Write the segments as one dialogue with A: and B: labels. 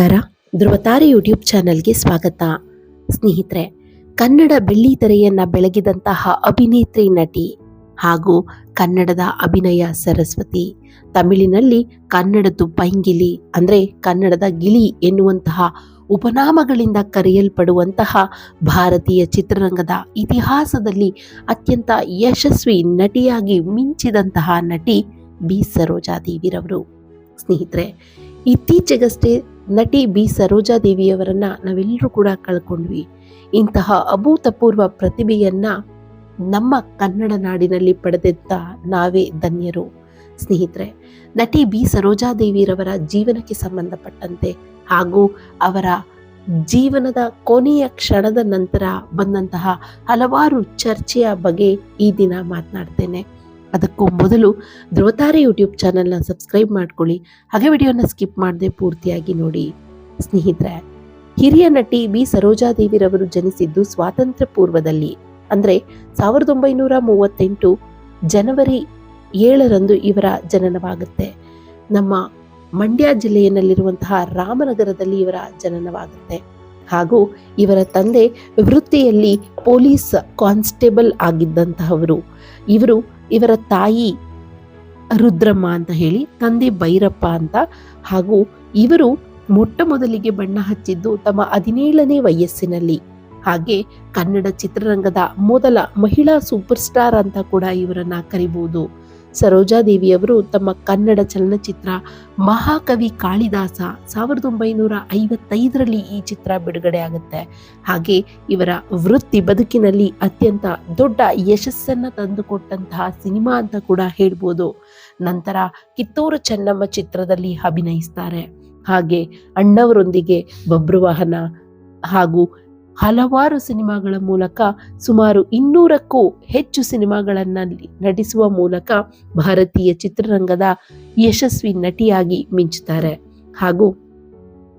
A: ನಮಸ್ಕಾರ. ಧ್ರುವತಾರೆ ಯೂಟ್ಯೂಬ್ ಚಾನೆಲ್ಗೆ ಸ್ವಾಗತ. ಸ್ನೇಹಿತರೆ, ಕನ್ನಡ ಬೆಳ್ಳಿ ತೆರೆಯನ್ನ ಬೆಳಗಿದಂತಹ ಅಭಿನೇತ್ರಿ ನಟಿ ಹಾಗೂ ಕನ್ನಡದ ಅಭಿನಯ ಸರಸ್ವತಿ. ತಮಿಳಿನಲ್ಲಿ ಕನ್ನಡದ್ದು ಪೈಂಗಿಲಿ ಅಂದ್ರೆ ಕನ್ನಡದ ಗಿಳಿ ಎನ್ನುವಂತಹ ಉಪನಾಮಗಳಿಂದ ಕರೆಯಲ್ಪಡುವಂತಹ ಭಾರತೀಯ ಚಿತ್ರರಂಗದ ಇತಿಹಾಸದಲ್ಲಿ ಅತ್ಯಂತ ಯಶಸ್ವಿ ನಟಿಯಾಗಿ ಮಿಂಚಿದಂತಹ ನಟಿ ಬಿ. ಸರೋಜಾದೇವಿರವರು ಸ್ನೇಹಿತರೆ, ಇತ್ತೀಚೆಗಷ್ಟೇ ನಟಿ ಬಿ. ಸರೋಜಾದೇವಿಯವರನ್ನು ನಾವೆಲ್ಲರೂ ಕೂಡ ಕಳ್ಕೊಂಡ್ವಿ. ಇಂತಹ ಅಭೂತಪೂರ್ವ ಪ್ರತಿಭೆಯನ್ನ ನಮ್ಮ ಕನ್ನಡ ನಾಡಿನಲ್ಲಿ ಪಡೆದಿದ್ದ ನಾವೇ ಧನ್ಯರು. ಸ್ನೇಹಿತರೆ, ನಟಿ ಬಿ. ಸರೋಜಾದೇವಿರವರ ಜೀವನಕ್ಕೆ ಸಂಬಂಧಪಟ್ಟಂತೆ ಹಾಗೂ ಅವರ ಜೀವನದ ಕೊನೆಯ ಕ್ಷಣದ ನಂತರ ಬಂದಂತಹ ಹಲವಾರು ಚರ್ಚೆಯ ಬಗ್ಗೆ ಈ ದಿನ ಮಾತನಾಡ್ತೇನೆ. ಅದಕ್ಕೂ ಮೊದಲು ಧ್ರುವತಾರೆ ಯೂಟ್ಯೂಬ್ ಚಾನಲ್ನ ಸಬ್ಸ್ಕ್ರೈಬ್ ಮಾಡ್ಕೊಳ್ಳಿ. ಹಾಗೆ ವಿಡಿಯೋನ ಸ್ಕಿಪ್ ಮಾಡದೆ ಪೂರ್ತಿಯಾಗಿ ನೋಡಿ. ಸ್ನೇಹಿತರೆ, ಹಿರಿಯ ನಟಿ ಬಿ ಸರೋಜಾದೇವಿರವರು ಜನಿಸಿದ್ದು ಸ್ವಾತಂತ್ರ್ಯ ಪೂರ್ವದಲ್ಲಿ. ಅಂದರೆ ಸಾವಿರದ ಒಂಬೈನೂರ ಮೂವತ್ತೆಂಟು ಜನವರಿ ಏಳರಂದು ಇವರ ಜನನವಾಗುತ್ತೆ. ನಮ್ಮ ಮಂಡ್ಯ ಜಿಲ್ಲೆಯಲ್ಲಿರುವಂತಹ ರಾಮನಗರದಲ್ಲಿ ಇವರ ಜನನವಾಗುತ್ತೆ. ಹಾಗೂ ಇವರ ತಂದೆ ವೃತ್ತಿಯಲ್ಲಿ ಪೊಲೀಸ್ ಕಾನ್ಸ್ಟೇಬಲ್ ಆಗಿದ್ದಂತಹವರು. ಇವರು ಇವರ ತಾಯಿ ರುದ್ರಮ್ಮ ಅಂತ ಹೇಳಿ, ತಂದೆ ಭೈರಪ್ಪ ಅಂತ. ಹಾಗೂ ಇವರು ಮೊಟ್ಟ ಮೊದಲಿಗೆ ಬಣ್ಣ ಹಚ್ಚಿದ್ದು ತಮ್ಮ ಹದಿನೇಳನೇ ವಯಸ್ಸಿನಲ್ಲಿ. ಹಾಗೆ ಕನ್ನಡ ಚಿತ್ರರಂಗದ ಮೊದಲ ಮಹಿಳಾ ಸೂಪರ್ ಸ್ಟಾರ್ ಅಂತ ಕೂಡ ಇವರನ್ನ ಕರಿಬಹುದು ಸರೋಜಾದೇವಿಯವರು ತಮ್ಮ ಕನ್ನಡ ಚಲನಚಿತ್ರ ಮಹಾಕವಿ ಕಾಳಿದಾಸ ಸಾವಿರದ ಒಂಬೈನೂರ ಐವತ್ತೈದರಲ್ಲಿ ಈ ಚಿತ್ರ ಬಿಡುಗಡೆ ಆಗುತ್ತೆ. ಹಾಗೆ ಇವರ ವೃತ್ತಿ ಬದುಕಿನಲ್ಲಿ ಅತ್ಯಂತ ದೊಡ್ಡ ಯಶಸ್ಸನ್ನು ತಂದುಕೊಟ್ಟಂತಹ ಸಿನಿಮಾ ಅಂತ ಕೂಡ ಹೇಳ್ಬೋದು. ನಂತರ ಕಿತ್ತೂರು ಚೆನ್ನಮ್ಮ ಚಿತ್ರದಲ್ಲಿ ಅಭಿನಯಿಸ್ತಾರೆ. ಹಾಗೆ ಅಣ್ಣವರೊಂದಿಗೆ ಬಬ್ರುವಾಹನ ಹಾಗೂ ಹಲವಾರು ಸಿನಿಮಾಗಳ ಮೂಲಕ ಸುಮಾರು ಇನ್ನೂರಕ್ಕೂ ಹೆಚ್ಚು ಸಿನಿಮಾಗಳಲ್ಲಿ ನಟಿಸುವ ಮೂಲಕ ಭಾರತೀಯ ಚಿತ್ರರಂಗದ ಯಶಸ್ವಿ ನಟಿಯಾಗಿ ಮಿಂಚುತ್ತಾರೆ. ಹಾಗೂ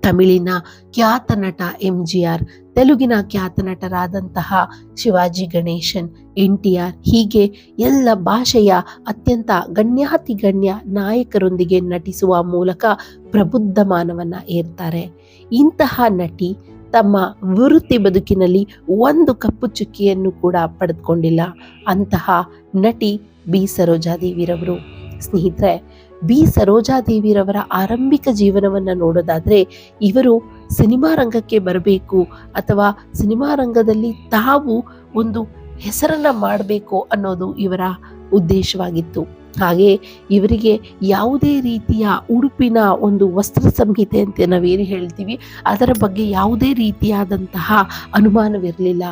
A: ತಮಿಳಿನ ಖ್ಯಾತ ನಟ ಎಂ ಜಿ ಆರ್ ತೆಲುಗಿನ ಖ್ಯಾತ ನಟರಾದಂತಹ Shivaji Ganesan N T R ಹೀಗೆ ಎಲ್ಲ ಭಾಷೆಯ ಅತ್ಯಂತ ಗಣ್ಯಾತಿ ಗಣ್ಯ ನಾಯಕರೊಂದಿಗೆ ನಟಿಸುವ ಮೂಲಕ ಪ್ರಬುದ್ಧ ಮಾನವನ್ನ ಏರ್ತಾರೆ. ಇಂತಹ ನಟಿ ತಮ್ಮ ವೃತ್ತಿ ಬದುಕಿನಲ್ಲಿ ಒಂದು ಕಪ್ಪು ಚುಕ್ಕಿಯನ್ನು ಕೂಡ ಪಡೆದುಕೊಂಡಿಲ್ಲ. ಅಂತಹ ನಟಿ ಬಿ. ಸರೋಜಾದೇವಿರವರು. ಸ್ನೇಹಿತರೆ, ಬಿ. ಸರೋಜಾದೇವಿರವರ ಆರಂಭಿಕ ಜೀವನವನ್ನು ನೋಡೋದಾದರೆ ಇವರು ಸಿನಿಮಾ ರಂಗಕ್ಕೆ ಬರಬೇಕು ಅಥವಾ ಸಿನಿಮಾ ರಂಗದಲ್ಲಿ ತಾವು ಒಂದು ಹೆಸರನ್ನು ಮಾಡಬೇಕು ಅನ್ನೋದು ಇವರ ಉದ್ದೇಶವಾಗಿತ್ತು. ಹಾಗೆ ಇವರಿಗೆ ಯಾವುದೇ ರೀತಿಯ ಉಡುಪಿನ ಒಂದು ವಸ್ತ್ರ ಸಂಹಿತೆ ಅಂತ ನಾವೇನು ಹೇಳ್ತೀವಿ, ಅದರ ಬಗ್ಗೆ ಯಾವುದೇ ರೀತಿಯಾದಂತಹ ಅನುಮಾನವಿರಲಿಲ್ಲ.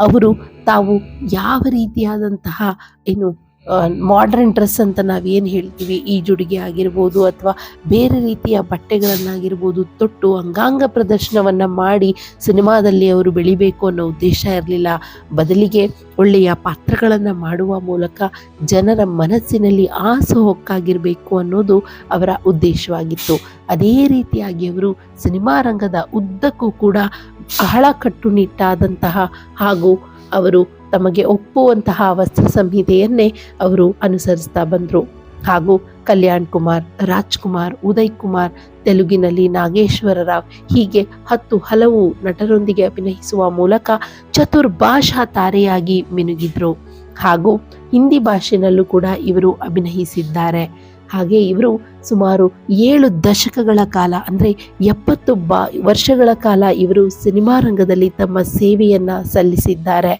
A: ಅವರು ತಾವು ಯಾವ ರೀತಿಯಾದಂತಹ ಏನು ಮಾಡರ್ನ್ ಡ್ರೆಸ್ ಅಂತ ನಾವೇನು ಹೇಳ್ತೀವಿ? ಈಜುಡುಗೆ ಆಗಿರ್ಬೋದು ಅಥವಾ ಬೇರೆ ರೀತಿಯ ಬಟ್ಟೆಗಳನ್ನಾಗಿರ್ಬೋದು, ತೊಟ್ಟು, ಅಂಗಾಂಗ ಪ್ರದರ್ಶನವನ್ನು ಮಾಡಿ ಸಿನಿಮಾದಲ್ಲಿ ಅವರು ಬೆಳಿಬೇಕು ಅನ್ನೋ ಉದ್ದೇಶ ಇರಲಿಲ್ಲ. ಬದಲಿಗೆ ಒಳ್ಳೆಯ ಪಾತ್ರಗಳನ್ನು ಮಾಡುವ ಮೂಲಕ ಜನರ ಮನಸ್ಸಿನಲ್ಲಿ ಆಸಹೊಕ್ಕಾಗಿರಬೇಕು ಅನ್ನೋದು ಅವರ ಉದ್ದೇಶವಾಗಿತ್ತು. ಅದೇ ರೀತಿಯಾಗಿ ಅವರು ಸಿನಿಮಾ ರಂಗದ ಉದ್ದಕ್ಕೂ ಕೂಡ ಬಹಳ ಕಟ್ಟುನಿಟ್ಟಾದಂತಹ ಹಾಗೂ ಅವರು ತಮಗೆ ಒಪ್ಪುವಂತಹ ವಸ್ತ್ರ ಸಂಹಿತೆಯನ್ನೇ ಅವರು ಅನುಸರಿಸ್ತಾ ಬಂದರು. ಹಾಗೂ ಕಲ್ಯಾಣ್ ಕುಮಾರ್, ರಾಜ್ಕುಮಾರ್, ಉದಯ್ ಕುಮಾರ್, ತೆಲುಗಿನಲ್ಲಿ ನಾಗೇಶ್ವರ ರಾವ್ ಹೀಗೆ ಹತ್ತು ಹಲವು ನಟರೊಂದಿಗೆ ಅಭಿನಯಿಸುವ ಮೂಲಕ ಚತುರ್ಭಾಷಾ ತಾರೆಯಾಗಿ ಮಿನುಗಿದ್ರು. ಹಾಗೂ ಹಿಂದಿ ಭಾಷೆನಲ್ಲೂ ಕೂಡ ಇವರು ಅಭಿನಯಿಸಿದ್ದಾರೆ. ಹಾಗೆ ಇವರು ಸುಮಾರು ಏಳು ದಶಕಗಳ ಕಾಲ, ಅಂದರೆ ಎಪ್ಪತ್ತು ಬಾ, ವರ್ಷಗಳ ಕಾಲ ಇವರು ಸಿನಿಮಾ ರಂಗದಲ್ಲಿ ತಮ್ಮ ಸೇವೆಯನ್ನು ಸಲ್ಲಿಸಿದ್ದಾರೆ.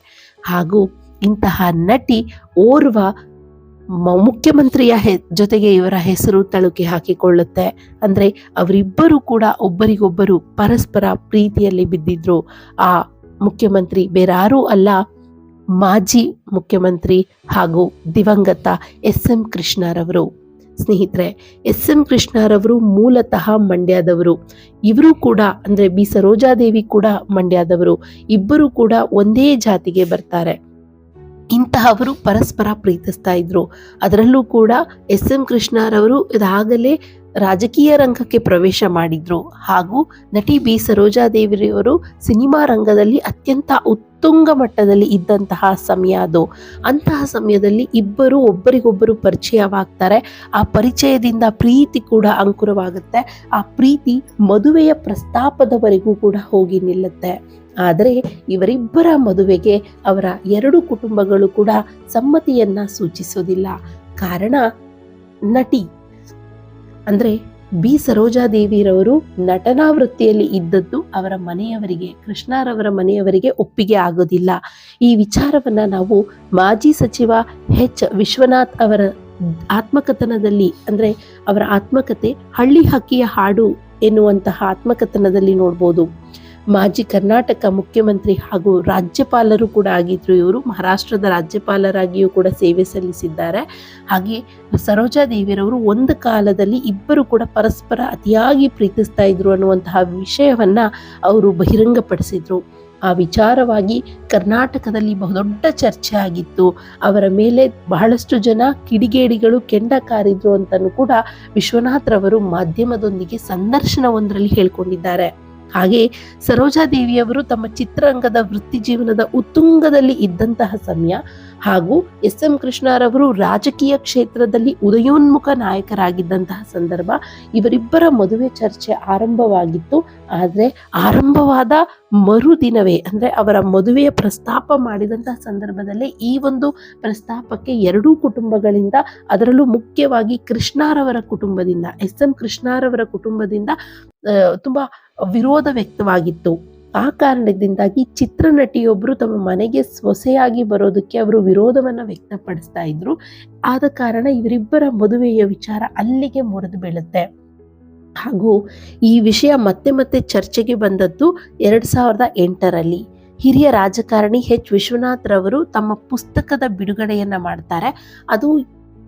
A: ಹಾಗೂ ಇಂತಹ ನಟಿ ಓರ್ವ ಮುಖ್ಯಮಂತ್ರಿಯ ಹೆ ಜೊತೆಗೆ ಇವರ ಹೆಸರು ತಳುಕಿ ಹಾಕಿಕೊಳ್ಳುತ್ತೆ. ಅಂದರೆ ಅವರಿಬ್ಬರು ಕೂಡ ಒಬ್ಬರಿಗೊಬ್ಬರು ಪರಸ್ಪರ ಪ್ರೀತಿಯಲ್ಲಿ ಬಿದ್ದಿದ್ರು. ಆ ಮುಖ್ಯಮಂತ್ರಿ ಬೇರಾರೂ ಅಲ್ಲ, ಮಾಜಿ ಮುಖ್ಯಮಂತ್ರಿ ಹಾಗೂ ದಿವಂಗತ ಎಸ್ ಎಂ ಕೃಷ್ಣರವರು. ಸ್ನೇಹಿತರೆ ಎಸ್ ಎಂ ಕೃಷ್ಣರವರು ಮೂಲತಃ ಮಂಡ್ಯದವರು. ಇವರು ಕೂಡ, ಅಂದ್ರೆ ಬಿ ಸರೋಜಾದೇವಿ ಕೂಡ ಮಂಡ್ಯದವರು. ಇಬ್ಬರು ಕೂಡ ಒಂದೇ ಜಾತಿಗೆ ಬರ್ತಾರೆ. ಇಂತಹವರು ಪರಸ್ಪರ ಪ್ರೀತಿಸ್ತಾ ಇದ್ರು. ಅದರಲ್ಲೂ ಕೂಡ ಎಸ್ ಎಂ ಕೃಷ್ಣರವರು ಇದಾಗಲೇ ರಾಜಕೀಯ ರಂಗಕ್ಕೆ ಪ್ರವೇಶ ಮಾಡಿದ್ರು. ಹಾಗೂ ನಟಿ ಬಿ ಸರೋಜಾದೇವಿಯವರು ಸಿನಿಮಾ ರಂಗದಲ್ಲಿ ಅತ್ಯಂತ ಉತ್ತುಂಗ ಮಟ್ಟದಲ್ಲಿ ಇದ್ದಂತಹ ಸಮಯ ಅದು. ಅಂತಹ ಸಮಯದಲ್ಲಿ ಇಬ್ಬರು ಒಬ್ಬರಿಗೊಬ್ಬರು ಪರಿಚಯವಾಗ್ತಾರೆ. ಆ ಪರಿಚಯದಿಂದ ಪ್ರೀತಿ ಕೂಡ ಅಂಕುರವಾಗುತ್ತೆ. ಆ ಪ್ರೀತಿ ಮದುವೆಯ ಪ್ರಸ್ತಾಪದವರೆಗೂ ಕೂಡ ಹೋಗಿ ನಿಲ್ಲುತ್ತೆ. ಆದರೆ ಇವರಿಬ್ಬರ ಮದುವೆಗೆ ಅವರ ಎರಡು ಕುಟುಂಬಗಳು ಕೂಡ ಸಮ್ಮತಿಯನ್ನ ಸೂಚಿಸೋದಿಲ್ಲ. ಕಾರಣ ನಟಿ ಅಂದ್ರೆ ಬಿ. ಸರೋಜಾದೇವಿರವರು ನಟನಾ ವೃತ್ತಿಯಲ್ಲಿ ಇದ್ದದ್ದು ಅವರ ಮನೆಯವರಿಗೆ, ಕೃಷ್ಣರವರ ಮನೆಯವರಿಗೆ ಒಪ್ಪಿಗೆ ಆಗೋದಿಲ್ಲ. ಈ ವಿಚಾರವನ್ನ ನಾವು ಮಾಜಿ ಸಚಿವ ಎಚ್. ವಿಶ್ವನಾಥ್ ಅವರ ಆತ್ಮಕಥನದಲ್ಲಿ ಅಂದ್ರೆ ಅವರ ಆತ್ಮಕತೆ ಹಳ್ಳಿ ಹಕ್ಕಿಯ ಹಾಡು ಎನ್ನುವಂತಹ ಆತ್ಮಕಥನದಲ್ಲಿ ನೋಡ್ಬೋದು. ಮಾಜಿ ಕರ್ನಾಟಕ ಮುಖ್ಯಮಂತ್ರಿ ಹಾಗೂ ರಾಜ್ಯಪಾಲರು ಕೂಡ ಆಗಿದ್ದರು ಇವರು. ಮಹಾರಾಷ್ಟ್ರದ ರಾಜ್ಯಪಾಲರಾಗಿಯೂ ಕೂಡ ಸೇವೆ ಸಲ್ಲಿಸಿದ್ದಾರೆ. ಹಾಗೆ ಸರೋಜಾ ದೇವಿಯರವರು ಒಂದು ಕಾಲದಲ್ಲಿ ಇಬ್ಬರು ಕೂಡ ಪರಸ್ಪರ ಅತಿಯಾಗಿ ಪ್ರೀತಿಸ್ತಾ ಇದ್ರು ಅನ್ನುವಂತಹ ವಿಷಯವನ್ನು ಅವರು ಬಹಿರಂಗಪಡಿಸಿದರು. ಆ ವಿಚಾರವಾಗಿ ಕರ್ನಾಟಕದಲ್ಲಿ ಬಹುದೊಡ್ಡ ಚರ್ಚೆ ಆಗಿತ್ತು. ಅವರ ಮೇಲೆ ಬಹಳಷ್ಟು ಜನ ಕಿಡಿಗೇಡಿಗಳು ಕೆಂಡ ಕಾರಿದ್ರು ಅಂತಲೂ ಕೂಡ ವಿಶ್ವನಾಥ್ರವರು ಮಾಧ್ಯಮದೊಂದಿಗೆ ಸಂದರ್ಶನವೊಂದರಲ್ಲಿ ಹೇಳ್ಕೊಂಡಿದ್ದಾರೆ. ಹಾಗೆ ಸರೋಜಾದೇವಿಯವರು ತಮ್ಮ ಚಿತ್ರರಂಗದ ವೃತ್ತಿ ಜೀವನದ ಉತ್ತುಂಗದಲ್ಲಿ ಇದ್ದಂತಹ ಸಮಯ ಹಾಗೂ ಎಸ್ ಎಂ ಕೃಷ್ಣರವರು ರಾಜಕೀಯ ಕ್ಷೇತ್ರದಲ್ಲಿ ಉದಯೋನ್ಮುಖ ನಾಯಕರಾಗಿದ್ದಂತಹ ಸಂದರ್ಭ ಇವರಿಬ್ಬರ ಮದುವೆ ಚರ್ಚೆ ಆರಂಭವಾಗಿತ್ತು. ಆದರೆ ಆರಂಭವಾದ ಮರುದಿನವೇ ಅಂದರೆ ಅವರ ಮದುವೆಯ ಪ್ರಸ್ತಾಪ ಮಾಡಿದಂತಹ ಸಂದರ್ಭದಲ್ಲೇ ಈ ಒಂದು ಪ್ರಸ್ತಾಪಕ್ಕೆ ಎರಡೂ ಕುಟುಂಬಗಳಿಂದ, ಅದರಲ್ಲೂ ಮುಖ್ಯವಾಗಿ ಕೃಷ್ಣಾರವರ ಕುಟುಂಬದಿಂದ ಎಸ್ ಎಂ ಕೃಷ್ಣಾರವರ ಕುಟುಂಬದಿಂದ ತುಂಬ ವಿರೋಧ ವ್ಯಕ್ತವಾಗಿತ್ತು. ಆ ಕಾರಣದಿಂದಾಗಿ ಚಿತ್ರನಟಿಯೊಬ್ಬರು ತಮ್ಮ ಮನೆಗೆ ಸೊಸೆಯಾಗಿ ಬರೋದಕ್ಕೆ ಅವರು ವಿರೋಧವನ್ನು ವ್ಯಕ್ತಪಡಿಸ್ತಾ ಇದ್ರು. ಆದ ಕಾರಣ ಇವರಿಬ್ಬರ ಮದುವೆಯ ವಿಚಾರ ಅಲ್ಲಿಗೆ ಮುರಿದು ಬೀಳುತ್ತೆ. ಹಾಗೂ ಈ ವಿಷಯ ಮತ್ತೆ ಮತ್ತೆ ಚರ್ಚೆಗೆ ಬಂದದ್ದು ಎರಡು ಸಾವಿರದ ಎಂಟರಲ್ಲಿ. ಹಿರಿಯ ರಾಜಕಾರಣಿ ಎಚ್. ವಿಶ್ವನಾಥ್ ರವರು ತಮ್ಮ ಪುಸ್ತಕದ ಬಿಡುಗಡೆಯನ್ನ ಮಾಡ್ತಾರೆ. ಅದು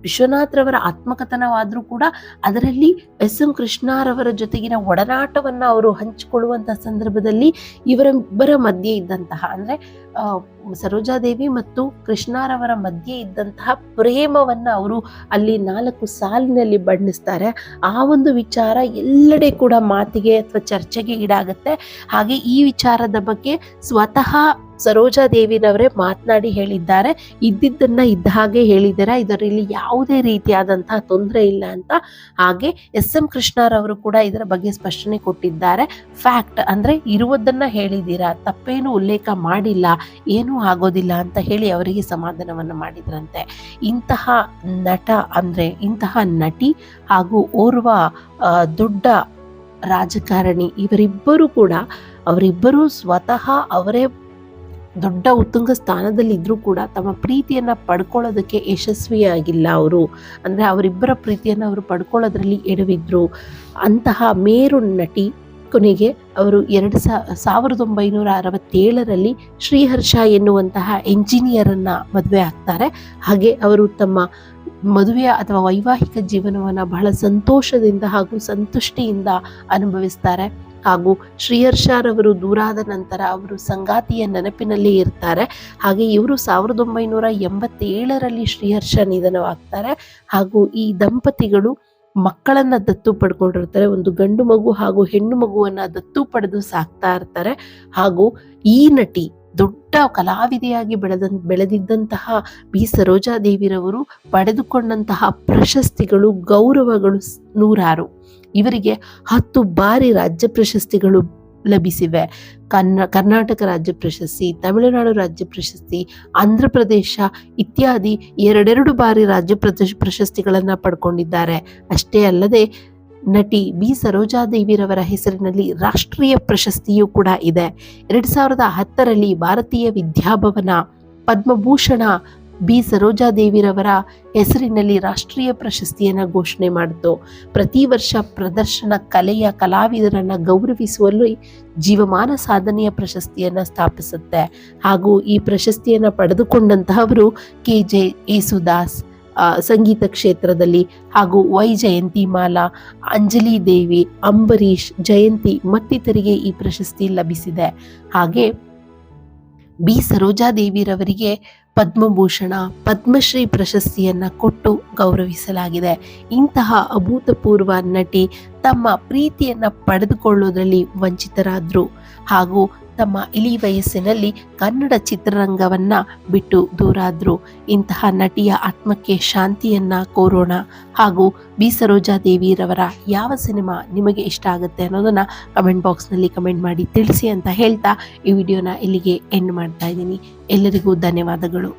A: ವಿಶ್ವನಾಥ್ ರವರ ಆತ್ಮಕಥನವಾದರೂ ಕೂಡ ಅದರಲ್ಲಿ ಎಸ್ ಎಂ ಕೃಷ್ಣರವರ ಜೊತೆಗಿನ ಒಡನಾಟವನ್ನು ಅವರು ಹಂಚಿಕೊಳ್ಳುವಂತಹ ಸಂದರ್ಭದಲ್ಲಿ ಇವರಿಬ್ಬರ ಮಧ್ಯೆ ಇದ್ದಂತಹ ಅಂದ್ರೆ ಸರೋಜಾದೇವಿ ಮತ್ತು ಕೃಷ್ಣಾರವರ ಮಧ್ಯೆ ಇದ್ದಂತಹ ಪ್ರೇಮವನ್ನ ಅವರು ಅಲ್ಲಿ ನಾಲ್ಕು ಸಾಲಿನಲ್ಲಿ ಬಣ್ಣಿಸ್ತಾರೆ. ಆ ಒಂದು ವಿಚಾರ ಎಲ್ಲೆಡೆ ಕೂಡ ಮಾತಿಗೆ ಅಥವಾ ಚರ್ಚೆಗೆ ಈಡಾಗುತ್ತೆ. ಹಾಗೆ ಈ ವಿಚಾರದ ಬಗ್ಗೆ ಸ್ವತಃ ಸರೋಜಾದೇವಿನವರೇ ಮಾತನಾಡಿ ಹೇಳಿದ್ದಾರೆ. ಇದ್ದಿದ್ದನ್ನ ಇದ್ದ ಹಾಗೆ ಹೇಳಿದ್ದೀರಾ. ಇದರಲ್ಲಿ ಯಾವುದೇ ರೀತಿಯಾದಂತಹ ತೊಂದರೆ ಇಲ್ಲ ಅಂತ. ಹಾಗೆ ಎಸ್ ಎಂ ಕೃಷ್ಣರವರು ಕೂಡ ಇದರ ಬಗ್ಗೆ ಸ್ಪಷ್ಟನೆ ಕೊಟ್ಟಿದ್ದಾರೆ. ಫ್ಯಾಕ್ಟ್ ಅಂದ್ರೆ ಇರುವುದನ್ನ ಹೇಳಿದ್ದೀರಾ? ತಪ್ಪೇನು ಉಲ್ಲೇಖ ಮಾಡಿಲ್ಲ. ಏನೂ ಆಗೋದಿಲ್ಲ ಅಂತ ಹೇಳಿ ಅವರಿಗೆ ಸಮಾಧಾನವನ್ನು ಮಾಡಿದ್ರಂತೆ. ಇಂತಹ ನಟ ಅಂದರೆ ಇಂತಹ ನಟಿ ಹಾಗೂ ಓರ್ವ ದೊಡ್ಡ ರಾಜಕಾರಣಿ ಇವರಿಬ್ಬರು ಕೂಡ, ಅವರಿಬ್ಬರೂ ಸ್ವತಃ ಅವರೇ ದೊಡ್ಡ ಉತ್ತುಂಗ ಸ್ಥಾನದಲ್ಲಿದ್ದರೂ ಕೂಡ ತಮ್ಮ ಪ್ರೀತಿಯನ್ನು ಪಡ್ಕೊಳ್ಳೋದಕ್ಕೆ ಯಶಸ್ವಿಯಾಗಿಲ್ಲ ಅವರು. ಅಂದರೆ ಅವರಿಬ್ಬರ ಪ್ರೀತಿಯನ್ನು ಅವರು ಪಡ್ಕೊಳ್ಳೋದ್ರಲ್ಲಿ ಎಡವಿದ್ರು. ಅಂತಹ ಮೇರು ನಟಿ ಕೊನೆಗೆ ಅವರು ಎರಡು ಸಾವಿರದ ಒಂಬೈನೂರ ಅರವತ್ತೇಳರಲ್ಲಿ ಶ್ರೀಹರ್ಷ ಎನ್ನುವಂತಹ ಎಂಜಿನಿಯರನ್ನು ಮದುವೆ ಆಗ್ತಾರೆ. ಹಾಗೆ ಅವರು ತಮ್ಮ ಮದುವೆಯ ಅಥವಾ ವೈವಾಹಿಕ ಜೀವನವನ್ನು ಬಹಳ ಸಂತೋಷದಿಂದ ಹಾಗೂ ಸಂತುಷ್ಟಿಯಿಂದ ಅನುಭವಿಸ್ತಾರೆ. ಹಾಗೂ ಶ್ರೀಹರ್ಷರವರು ದೂರಾದ ನಂತರ ಅವರು ಸಂಗಾತಿಯ ನೆನಪಿನಲ್ಲಿ ಇರ್ತಾರೆ. ಹಾಗೆ ಇವರು ಸಾವಿರದ ಒಂಬೈನೂರ ಎಂಬತ್ತೇಳರಲ್ಲಿ ಶ್ರೀಹರ್ಷ ನಿಧನವಾಗ್ತಾರೆ. ಹಾಗೂ ಈ ದಂಪತಿಗಳು ಮಕ್ಕಳನ್ನ ದತ್ತು ಪಡ್ಕೊಂಡಿರ್ತಾರೆ, ಒಂದು ಗಂಡು ಮಗು ಹಾಗೂ ಹೆಣ್ಣು ಮಗುವನ್ನ ದತ್ತು ಪಡೆದು ಸಾಕ್ತಾ ಇರ್ತಾರೆ. ಹಾಗೂ ಈ ನಟಿ ದೊಡ್ಡ ಕಲಾವಿದೆಯಾಗಿ ಬೆಳೆದ, ಬೆಳೆದಿದ್ದಂತಹ ಬಿ. ಸರೋಜಾದೇವಿರವರು ಪಡೆದುಕೊಂಡಂತಹ ಪ್ರಶಸ್ತಿಗಳು, ಗೌರವಗಳು ನೂರಾರು. ಇವರಿಗೆ ಹತ್ತು ಬಾರಿ ರಾಜ್ಯ ಪ್ರಶಸ್ತಿಗಳು ಲಭಿಸಿವೆ. ಕನ್ನ ಕರ್ನಾಟಕ ರಾಜ್ಯ ಪ್ರಶಸ್ತಿ, ತಮಿಳುನಾಡು ರಾಜ್ಯ ಪ್ರಶಸ್ತಿ, ಆಂಧ್ರ ಪ್ರದೇಶ ಇತ್ಯಾದಿ ಎರಡೆರಡು ಬಾರಿ ರಾಜ್ಯ ಪ್ರದೇಶ ಪ್ರಶಸ್ತಿಗಳನ್ನು ಪಡ್ಕೊಂಡಿದ್ದಾರೆ. ಅಷ್ಟೇ ಅಲ್ಲದೆ ನಟಿ ಬಿ ಸರೋಜಾದೇವಿರವರ ಹೆಸರಿನಲ್ಲಿ ರಾಷ್ಟ್ರೀಯ ಪ್ರಶಸ್ತಿಯೂ ಕೂಡ ಇದೆ. ಎರಡು ಸಾವಿರದ ಹತ್ತರಲ್ಲಿ ಭಾರತೀಯ ವಿದ್ಯಾಭವನ, ಪದ್ಮಭೂಷಣ ಬಿ. ಸರೋಜಾದೇವಿರವರ ಹೆಸರಿನಲ್ಲಿ ರಾಷ್ಟ್ರೀಯ ಪ್ರಶಸ್ತಿಯನ್ನು ಘೋಷಣೆ ಮಾಡಿತು ಪ್ರತಿ ವರ್ಷ ಪ್ರದರ್ಶನ ಕಲೆಯ ಕಲಾವಿದರನ್ನು ಗೌರವಿಸುವಲ್ಲಿ ಜೀವಮಾನ ಸಾಧನೆಯ ಪ್ರಶಸ್ತಿಯನ್ನು ಸ್ಥಾಪಿಸುತ್ತೆ. ಹಾಗೂ ಈ ಪ್ರಶಸ್ತಿಯನ್ನು ಪಡೆದುಕೊಂಡಂತಹವರು ಕೆ. ಜೆ. ಯೇಸುದಾಸ್ ಸಂಗೀತ ಕ್ಷೇತ್ರದಲ್ಲಿ ಹಾಗೂ ವೈ. ಜಯಂತಿ ಮಾಲಾ, ಅಂಜಲಿ ದೇವಿ, ಅಂಬರೀಷ್, ಜಯಂತಿ ಮತ್ತಿತರಿಗೆ ಈ ಪ್ರಶಸ್ತಿ ಲಭಿಸಿದೆ. ಹಾಗೆ ಬಿ. ಸರೋಜಾದೇವಿರವರಿಗೆ ಪದ್ಮಭೂಷಣ, ಪದ್ಮಶ್ರೀ ಪ್ರಶಸ್ತಿಯನ್ನ ಕೊಟ್ಟು ಗೌರವಿಸಲಾಗಿದೆ. ಇಂತಹ ಅಭೂತಪೂರ್ವ ನಟಿ ತಮ್ಮ ಪ್ರೀತಿಯನ್ನ ಪಡೆದುಕೊಳ್ಳೋದ್ರಲ್ಲಿ ವಂಚಿತರಾದರು. ಹಾಗೂ ತಮ್ಮ ಇಳಿ ವಯಸ್ಸಿನಲ್ಲಿ ಕನ್ನಡ ಚಿತ್ರರಂಗವನ್ನ ಬಿಟ್ಟು ದೂರಾದ್ರು. ಇಂತಹ ನಟಿಯ ಆತ್ಮಕ್ಕೆ ಶಾಂತಿಯನ್ನ ಕೋರೋಣ ಹಾಗೂ ಬಿ ಸರೋಜಾ ದೇವಿರವರ ಯಾವ ಸಿನಿಮಾ ನಿಮಗೆ ಇಷ್ಟ ಆಗುತ್ತೆ ಅನ್ನೋದನ್ನ ಕಮೆಂಟ್ ಬಾಕ್ಸ್ನಲ್ಲಿ ಕಮೆಂಟ್ ಮಾಡಿ ತಿಳಿಸಿ ಅಂತ ಹೇಳ್ತಾ ಈ ವಿಡಿಯೋನ ಇಲ್ಲಿಗೆ ಎಂಡ್ ಮಾಡ್ತಾ ಇದ್ದೀನಿ. ಎಲ್ಲರಿಗೂ ಧನ್ಯವಾದಗಳು.